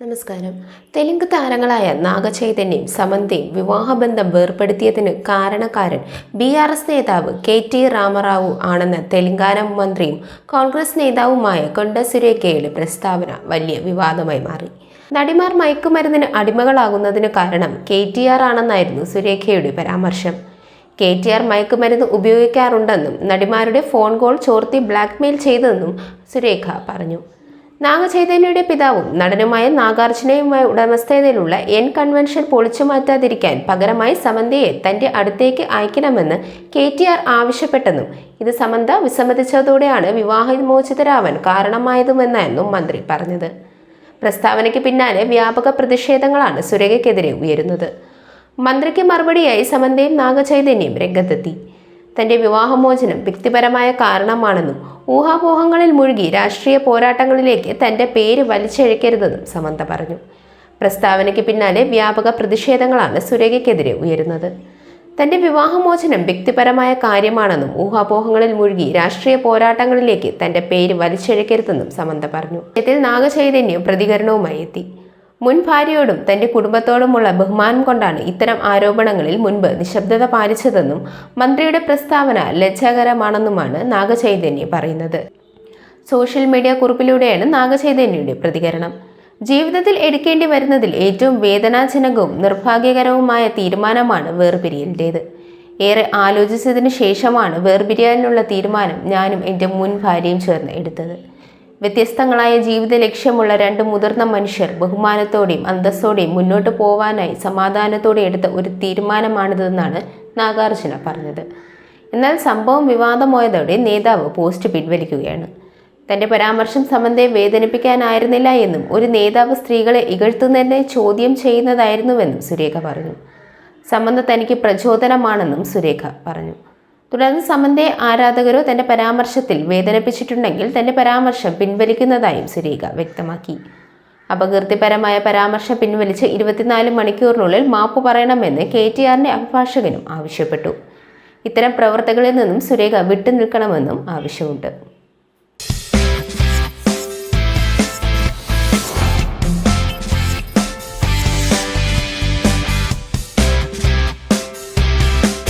നമസ്കാരം. തെലുങ്ക് താരങ്ങളായ നാഗചൈതന്യം സമന്തയും വിവാഹബന്ധം വേർപ്പെടുത്തിയതിന് കാരണക്കാരൻ ബി ആർ എസ് നേതാവ് കെ ടി രാമറാവു ആണെന്ന് തെലങ്കാന മന്ത്രിയും കോൺഗ്രസ് നേതാവുമായ കൊണ്ട സുരേഖയുടെ പ്രസ്താവന വലിയ വിവാദമായി മാറി. നടിമാർ മയക്കുമരുന്നിന് അടിമകളാകുന്നതിന് കാരണം കെ ടി ആർ ആണെന്നായിരുന്നു സുരേഖയുടെ പരാമർശം. കെ ടി ആർ മയക്കുമരുന്ന് ഉപയോഗിക്കാറുണ്ടെന്നും നടിമാരുടെ ഫോൺ കോൾ ചോർത്തി ബ്ലാക്ക്മെയിൽ ചെയ്തെന്നും സുരേഖ പറഞ്ഞു. നാഗചൈതന്യയുടെ പിതാവും നടനുമായ നാഗാർജുനയുമായി ഉടമസ്ഥതയിലുള്ള എൻ കൺവെൻഷൻ പൊളിച്ചു മാറ്റാതിരിക്കാൻ പകരമായി സമന്തയെ തന്റെ അടുത്തേക്ക് അയക്കണമെന്ന് കെ ടി ആർ ആവശ്യപ്പെട്ടെന്നും ഇത് സമന്ത വിസമ്മതിച്ചതോടെയാണ് വിവാഹവിമോചിതരാവാൻ കാരണമായതുമെന്നായിരുന്നു മന്ത്രി പറഞ്ഞത്. പ്രസ്താവനയ്ക്ക് പിന്നാലെ വ്യാപക പ്രതിഷേധങ്ങളാണ് സുരേഖയ്ക്കെതിരെ ഉയരുന്നത്. മന്ത്രിക്ക് മറുപടിയായി സമന്തയും നാഗചൈതന്യം രംഗത്തെത്തി. തന്റെ വിവാഹമോചനം വ്യക്തിപരമായ കാരണമാണെന്നും ഊഹാപോഹങ്ങളിൽ മുഴുകി രാഷ്ട്രീയ പോരാട്ടങ്ങളിലേക്ക് തന്റെ പേര് വലിച്ചഴക്കരുതെന്നും സമന്ത പറഞ്ഞു. പ്രസ്താവനയ്ക്ക് പിന്നാലെ വ്യാപക പ്രതിഷേധങ്ങളാണ് സുരേഖയ്ക്കെതിരെ ഉയരുന്നത്. തന്റെ വിവാഹമോചനം വ്യക്തിപരമായ കാര്യമാണെന്നും ഊഹാപോഹങ്ങളിൽ മുഴുകി രാഷ്ട്രീയ പോരാട്ടങ്ങളിലേക്ക് തന്റെ പേര് വലിച്ചഴക്കരുതെന്നും സമന്ത പറഞ്ഞു. ഇതിൽ നാഗചൈതന്യം പ്രതികരണവുമായി എത്തി. മുൻ ഭാര്യയോടും തന്റെ കുടുംബത്തോടുമുള്ള ബഹുമാനം കൊണ്ടാണ് ഇത്തരം ആരോപണങ്ങളിൽ മുൻപ് നിശബ്ദത പാലിച്ചതെന്നും മന്ത്രിയുടെ പ്രസ്താവന ലജ്ജാകരമാണെന്നുമാണ് നാഗചൈതന്യ പറയുന്നത്. സോഷ്യൽ മീഡിയ കുറിപ്പിലൂടെയാണ് നാഗചൈതന്യയുടെ പ്രതികരണം. ജീവിതത്തിൽ എടുക്കേണ്ടി വരുന്നതിൽ ഏറ്റവും വേദനാജനകവും നിർഭാഗ്യകരവുമായ തീരുമാനമാണ് വേർപിരിയലിന്റേത്. ഏറെ ആലോചിച്ചതിന് ശേഷമാണ് വേർപിരിയാനുള്ള തീരുമാനം ഞാനും എന്റെ മുൻ ഭാര്യയും ചേർന്ന് എടുത്തത്. വ്യത്യസ്തങ്ങളായ ജീവിത ലക്ഷ്യമുള്ള രണ്ട് മുതിർന്ന മനുഷ്യർ ബഹുമാനത്തോടെയും അന്തസ്സോടെയും മുന്നോട്ട് പോവാനായി സമാധാനത്തോടെ എടുത്ത ഒരു തീരുമാനമാണിതെന്നാണ് നാഗാർജുന പറഞ്ഞത്. എന്നാൽ സംഭവം വിവാദമായതോടെ നേതാവ് പോസ്റ്റ് പിൻവലിക്കുകയാണ്. തന്റെ പരാമർശം സംബന്ധം വേദനിപ്പിക്കാനായിരുന്നില്ല എന്നും ഒരു നേതാവ് സ്ത്രീകളെ ഇകഴ്ത്തുന്നതിനെ ചോദ്യം ചെയ്യുന്നതായിരുന്നുവെന്നും സുരേഖ പറഞ്ഞു. സംബന്ധ തനിക്ക് പ്രചോദനമാണെന്നും സുരേഖ പറഞ്ഞു. തുടർന്ന് സമന്തയെ ആരാധകരോ തന്റെ പരാമർശത്തിൽ വേദനിപ്പിച്ചിട്ടുണ്ടെങ്കിൽ തന്റെ പരാമർശം പിൻവലിക്കുന്നതായും സുരേഖ വ്യക്തമാക്കി. അപകീർത്തിപരമായ പരാമർശം പിൻവലിച്ച് ഇരുപത്തിനാല് മണിക്കൂറിനുള്ളിൽ മാപ്പ് പറയണമെന്ന് കെ ടി ആറിന്റെ അഭിഭാഷകനും ആവശ്യപ്പെട്ടു. ഇത്തരം പ്രവർത്തകളിൽ നിന്നും സുരേഖ വിട്ടുനിൽക്കണമെന്നും ആവശ്യമുണ്ട്.